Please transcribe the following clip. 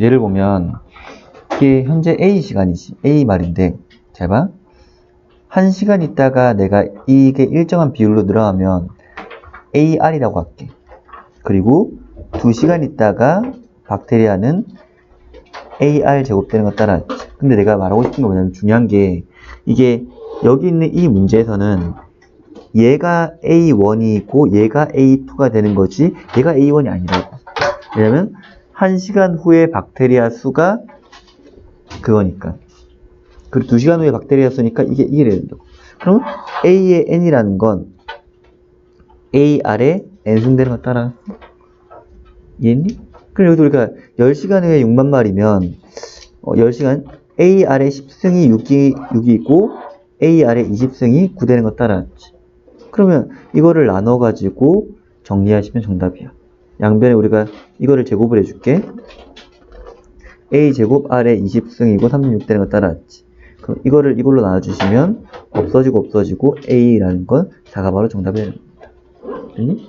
예를 보면 이게 현재 A 시간이지. A 말인데 잘 봐. 한 시간 있다가 내가 이게 일정한 비율로 늘어나면 AR이라고 할게. 그리고 두 시간 있다가 박테리아는 AR 제곱되는 것 따라. 근데 내가 말하고 싶은 게 뭐냐면 중요한 게 이게 여기 있는 이 문제에서는 얘가 A1이고 얘가 A2가 되는 거지 얘가 A1이 아니라고. 왜냐면 한 시간 후에 박테리아 수가 그거니까. 그리고 두 시간 후에 박테리아 수니까 이게 이게 된다고. 그럼 A의 N이라는 건 AR의 N승되는 것 따라. 이해했니? 그럼 여기도 우리가 10시간 후에 6만 마리면 어, 10시간 AR의 10승이 6이, 6이고 AR의 20승이 9 되는 것 따라왔지. 그러면 이거를 나눠가지고 정리하시면 정답이야. 양변에 우리가 이거를 제곱을 해줄게. A제곱 R의 20승이고 36 되는 것 따라왔지. 그럼 이거를 이걸로 나눠주시면 없어지고 없어지고 A라는 건 4가 바로 정답이 됩니다. 됐니?